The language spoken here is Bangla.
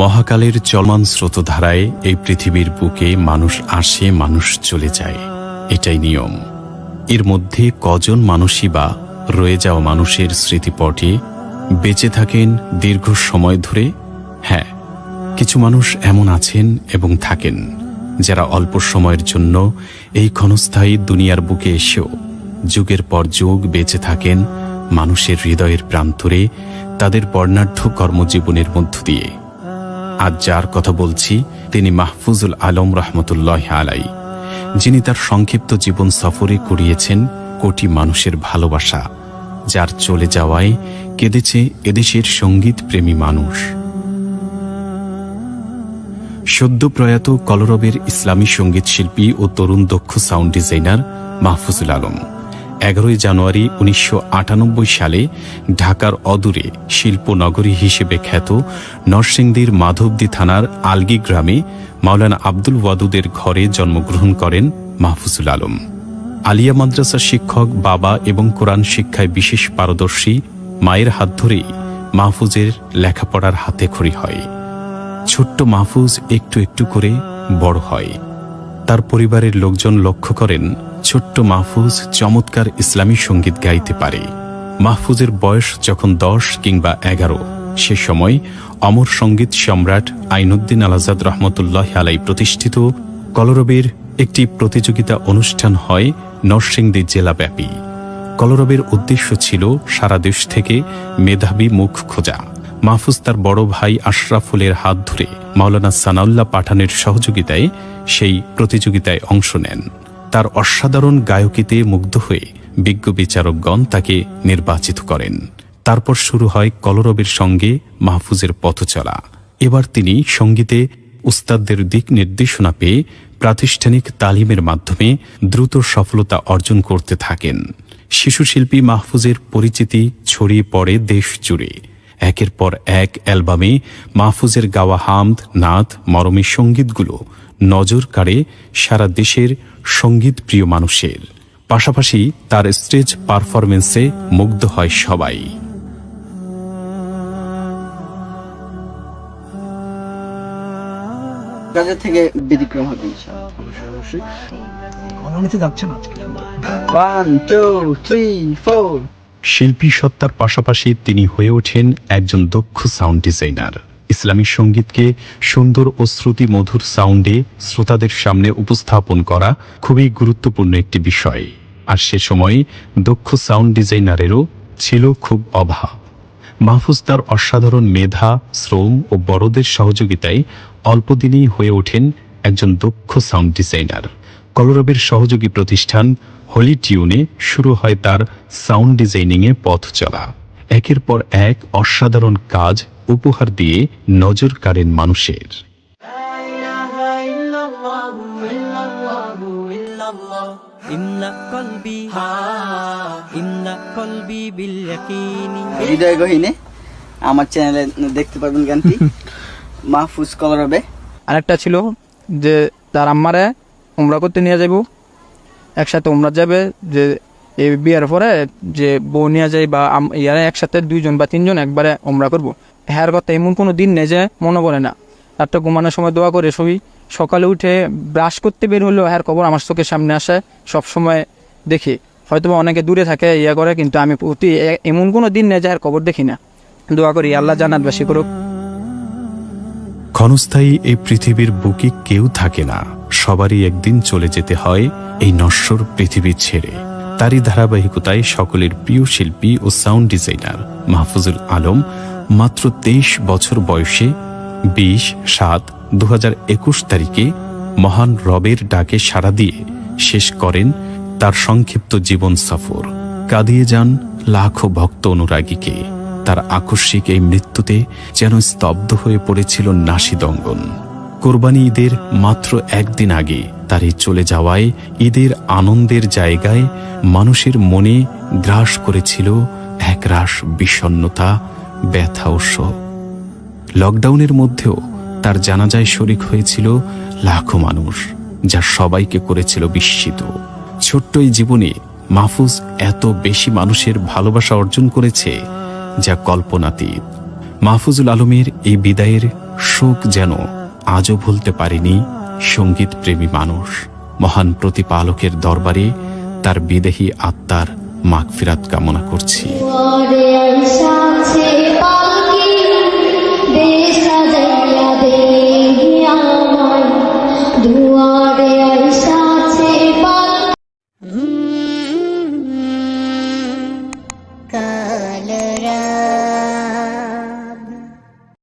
মহাকালের চলমান স্রোতধারায় এই পৃথিবীর বুকে মানুষ আসে, মানুষ চলে যায়। এটাই নিয়ম। এর মধ্যে কজন মানুষই বা রয়ে যাওয়া মানুষের স্মৃতিপটে বেঁচে থাকেন দীর্ঘ সময় ধরে? হ্যাঁ কিছু মানুষ এমন আছেন এবং থাকেন, যারা অল্প সময়ের জন্য এই ক্ষণস্থায়ী দুনিয়ার বুকে এসেও যুগের পর যুগ বেঁচে থাকেন মানুষের হৃদয়ের প্রান্তরে তাদের বর্ণাঢ্য কর্মজীবনের মধ্য দিয়ে। আজ যার কথা বলছি তিনি মাহফুজুল আলম রহমতুল্লাহ আলাই, যিনি তার সংক্ষিপ্ত জীবন সফরে কুড়িয়েছেন কোটি মানুষের ভালোবাসা, যার চলে যাওয়ায় কেঁদেছে এদেশের সংগীত প্রেমী মানুষ। সদ্য প্রয়াত কলরবের ইসলামী সংগীত শিল্পী ও তরুণ দক্ষ সাউন্ড ডিজাইনার মাহফুজুল আলম। এগারোই জানুয়ারি উনিশশো আটানব্বই সালে ঢাকার অদূরে শিল্পনগরী হিসেবে খ্যাত নরসিংদীর মাধবদী থানার আলগি গ্রামে মাওলানা আব্দুল ওয়াদুদের ঘরে জন্মগ্রহণ করেন মাহফুজুল আলম। আলিয়া মাদ্রাসার শিক্ষক, বাবা এবং কোরআন শিক্ষায় বিশেষ পারদর্শী, মায়ের হাত ধরেই মাহফুজের লেখাপড়ার হাতে খড়ি হয়। ছোট্ট মাহফুজ একটু একটু করে বড় হয়। তার পরিবারের লোকজন লক্ষ্য করেন ছোট্ট মাহফুজ চমৎকার ইসলামী সংগীত গাইতে পারে। মাহফুজের বয়স যখন দশ কিংবা এগারো, সে সময় অমর সংগীত সম্রাট আইনুদ্দিন আলাজাদ রহমতুল্লাহ আলাই প্রতিষ্ঠিত কলরবের একটি প্রতিযোগিতা অনুষ্ঠান হয় নরসিংদী জেলাব্যাপী। কলরবের উদ্দেশ্য ছিল সারা দেশ থেকে মেধাবী মুখ খোঁজা। মাহফুজ তার বড় ভাই আশরাফুলের হাত ধরে মাওলানা সানাউল্লাহ পাঠানের সহযোগিতায় সেই প্রতিযোগিতায় অংশ নেন। তার অসাধারণ গায়কিতে মুগ্ধ হয়ে বিজ্ঞ বিচারকগণ তাকে নির্বাচিত করেন। তারপর শুরু হয় কলরবের সঙ্গে মাহফুজের পথ চলা এবার তিনি সঙ্গীতে উস্তাদদের দিক নির্দেশনা পেয়ে প্রাতিষ্ঠানিক তালিমের মাধ্যমে দ্রুত সফলতা অর্জন করতে থাকেন। শিশুশিল্পী মাহফুজের পরিচিতি ছড়িয়ে পড়ে দেশ জুড়ে একের পর এক অ্যালবামে মাহফুজের গাওয়া হামদ নাথ মরমী সঙ্গীতগুলো নজর কাড়ে সারা দেশের সংগীত প্রিয় মানুষের পাশাপাশি তার স্টেজ পারফরমেন্সে মুগ্ধ হয় সবাই কাজের থেকে ব্যতিক্রম হবে ইনশাআল্লাহ। অনুমতি যাচ্ছে না One, two, three, four. শিল্পী সত্তার পাশাপাশি তিনি হয়ে ওঠেন একজন দক্ষ সাউন্ড ডিজাইনার। ইসলামী সঙ্গীতকে সুন্দর ও শ্রুতি মধুর সাউন্ডে শ্রোতাদের সামনে উপস্থাপন করা খুবই গুরুত্বপূর্ণ একটি বিষয়। আর সে সময় দক্ষ সাউন্ড ডিজাইনারেরও ছিল খুব অভাব। মাহফুজ তার অসাধারণ মেধা, শ্রম ও বড়দের সহযোগিতায় অল্পদিনেই হয়ে ওঠেন একজন দক্ষ সাউন্ড ডিজাইনার। কলরবের সহযোগী প্রতিষ্ঠান হোলি টিউনে শুরু হয় তার সাউন্ড ডিজাইনিংয়ে পথ চলা। একের পর এক অসাধারণ কাজ উপহার দিয়ে নজর কাড়েন মানুষের। হৃদয় গহিনে আমার চ্যানেলে দেখতে পারবেন গানটি মাহফুজ কলরবে। আরেকটা ছিল যে তার আম্মারে উমরা করতে নিয়ে যাব একসাথে উমরা যাবে, যে এই বিয়ের পরে যে বউ নিয়ে যায় বা ইয়ারা একসাথে দুইজন বা তিনজন একবারে উমরা করব। হ্যার কথা এমন কোনো দিন নেই যে মনে পড়ে না। একটা ঘুমানোর সময় দোয়া করে সবই সকালে উঠে ব্রাশ করতে বের হলেও হ্যার খবর আমার চোখের সামনে আসে সব সময় দেখি। হয়তো অনেকে দূরে থাকে, ইয়া করে, কিন্তু আমি প্রতি এমন কোনো দিন নেই যে হ্যার খবর দেখি না। দোয়া করি, আল্লাহ জানাত জান্নাতবাসী করুক। ক্ষণস্থায়ী এই পৃথিবীর বুকে কেউ থাকে না। সবারই একদিন চলে যেতে হয় এই নশ্বর পৃথিবী ছেড়ে। তারই ধারাবাহিকতায় সকলের প্রিয় শিল্পী ও সাউন্ড ডিজাইনার মাহফুজুল আলম মাত্র তেইশ বছর বয়সে বিশ সাত দু তারিখে মহান রবের ডাকে সাড়া দিয়ে শেষ করেন তার সংক্ষিপ্ত জীবন সফর। কাঁদিয়ে যান লাখো ভক্ত অনুরাগীকে। তার আকস্মিক এই মৃত্যুতে যেন স্তব্ধ হয়ে পড়েছিল নাসিদঙ্গন। কোরবানি ঈদের মাত্র একদিন আগে তার এই চলে যাওয়ায় ঈদের আনন্দের জায়গায় মানুষের মনে গ্রাস করেছিল একরাশ বিষণ্ণতা, ব্যথা ও শোক। লকডাউনের মধ্যেও তার জানাজায় শরিক হয়েছিল লাখো মানুষ, যা সবাইকে করেছিল বিস্মিত। ছোট্ট এই জীবনে মাহফুজ এত বেশি মানুষের ভালোবাসা অর্জন করেছে যা কল্পনাতীত। মাহফুজুল আলমের এই বিদায়ের শোক যেন আজও ভুলতে পারিনি সংগীত প্রেমী মানুষ। মহান প্রতিপালকের দরবারে তার বিদেহী আত্মার মাগফিরাত কামনা করছি। দুয়ারে